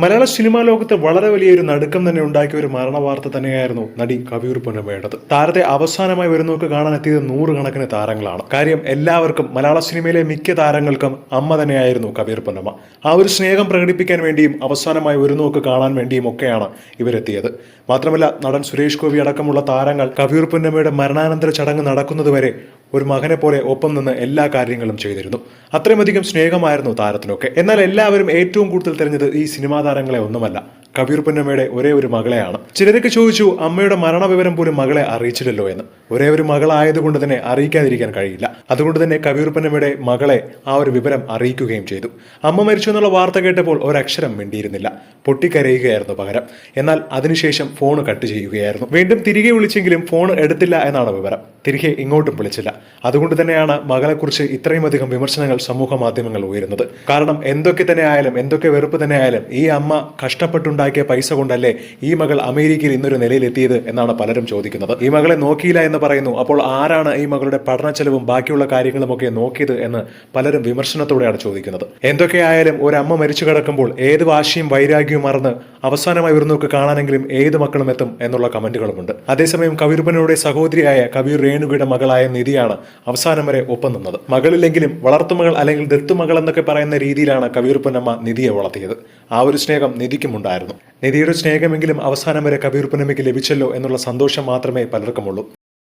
മലയാള cinema ലോകത്ത് വളരെ വലിയൊരു നടുക്കം തന്നെ ഉണ്ടാക്കിയ ഒരു മരണ വാർത്ത തന്നെയായിരുന്നു നടി കവിയൂർ പൊന്നമ്മയുടേത്. താരത്തെ അവസാനമായി വരുന്നവർക്ക് കാണാൻ എത്തിയത് നൂറുകണക്കിന് താരങ്ങളാണ്. കാര്യം എല്ലാവർക്കും മലയാള സിനിമയിലെ മിക്ക താരങ്ങൾക്കും അമ്മ തന്നെയായിരുന്നു കബീർ പൊന്നമ്മ. ആ ഒരു സ്നേഹം പ്രകടിപ്പിക്കാൻ വേണ്ടിയും അവസാനമായി വരുന്നവർക്ക് കാണാൻ വേണ്ടിയും ഒക്കെയാണ് ഇവരെത്തിയത്. മാത്രമല്ല നടൻ സുരേഷ് ഗോപി അടക്കമുള്ള താരങ്ങൾ കവിയൂർ പൊന്നമ്മയുടെ മരണാനന്തര ചടങ്ങ് നടക്കുന്നതുവരെ ഒരു മകനെ പോലെ ഒപ്പം നിന്ന് എല്ലാ കാര്യങ്ങളും ചെയ്തിരുന്നു. അത്രയുമധികം സ്നേഹമായിരുന്നു താരത്തിനൊക്കെ. എന്നാൽ എല്ലാവരും ഏറ്റവും കൂടുതൽ തെരഞ്ഞത് ഈ സിനിമാ താരങ്ങളെ ഒന്നുമല്ല. കബീർ പൊന്നമ്മയുടെ ഒരേ ഒരു മകളെയാണ്. ചിലരൊക്കെ ചോദിച്ചു അമ്മയുടെ മരണവിവരം പോലും മകളെ അറിയിച്ചില്ലല്ലോ എന്ന്. ഒരേ ഒരു മകളായതുകൊണ്ട് തന്നെ അറിയിക്കാതിരിക്കാൻ കഴിയില്ല. അതുകൊണ്ട് തന്നെ കബീർ പൊന്നമ്മയുടെ മകളെ ആ ഒരു വിവരം അറിയിക്കുകയും ചെയ്തു. അമ്മ മരിച്ചു എന്നുള്ള വാർത്ത കേട്ടപ്പോൾ ഒരക്ഷരം മിണ്ടിയിരുന്നില്ല. പൊട്ടിക്കരയുകയായിരുന്നു പകരം. എന്നാൽ അതിനുശേഷം ഫോൺ കട്ട് ചെയ്യുകയായിരുന്നു. വീണ്ടും തിരികെ വിളിച്ചെങ്കിലും ഫോൺ എടുത്തില്ല എന്നാണ് വിവരം. തിരികെ ഇങ്ങോട്ടും വിളിച്ചില്ല. അതുകൊണ്ട് തന്നെയാണ് മകളെക്കുറിച്ച് ഇത്രയും അധികം വിമർശനങ്ങൾ സമൂഹ മാധ്യമങ്ങൾ ഉയരുന്നത്. കാരണം എന്തൊക്കെ തന്നെ ആയാലും എന്തൊക്കെ വെറുപ്പ് തന്നെ ആയാലും ഈ അമ്മ കഷ്ടപ്പെട്ടുണ്ടാക്കിയ പൈസ കൊണ്ടല്ലേ ഈ മകൾ അമേരിക്കയിൽ ഇന്നൊരു നിലയിലെത്തിയത് എന്നാണ് പലരും ചോദിക്കുന്നത്. ഈ മകളെ നോക്കിയില്ല എന്ന് പറയുന്നു. അപ്പോൾ ആരാണ് ഈ മകളുടെ പഠന ചെലവും ബാക്കിയുള്ള കാര്യങ്ങളും ഒക്കെ നോക്കിയത് എന്ന് പലരും വിമർശനത്തോടെയാണ് ചോദിക്കുന്നത്. എന്തൊക്കെയായാലും ഒരു അമ്മ മരിച്ചു കിടക്കുമ്പോൾ ഏത് വാശിയും വൈരാഗ്യവും മറന്ന് അവസാനമായി ഒരു നോക്ക് കാണാനെങ്കിലും ഏത് മക്കളും എത്തും എന്നുള്ള കമന്റുകളുമുണ്ട്. അതേസമയം കവിർപ്പനയുടെ സഹോദരിയായ കവിർ രേണുകയുടെ മകളായ നിധിയാണ് അവസാനം വരെ ഒപ്പം നിന്നത്. മകളില്ലെങ്കിലും വളർത്തുമകൾ അല്ലെങ്കിൽ ദത്തുമകൾ എന്നൊക്കെ പറയുന്ന രീതിയിലാണ് കവിയൂർപ്പനമ്മ നിധിയെ വളർത്തിയത്. ആ ഒരു സ്നേഹം നിധിക്കും ഉണ്ടായിരുന്നു നിധിയുടെ സ്നേഹമെങ്കിലും അവസാനം വരെ കവിയൂർപ്പനമ്മയ്ക്ക് ലഭിച്ചല്ലോ എന്നുള്ള സന്തോഷം മാത്രമേ പലർക്കുമുള്ളൂ.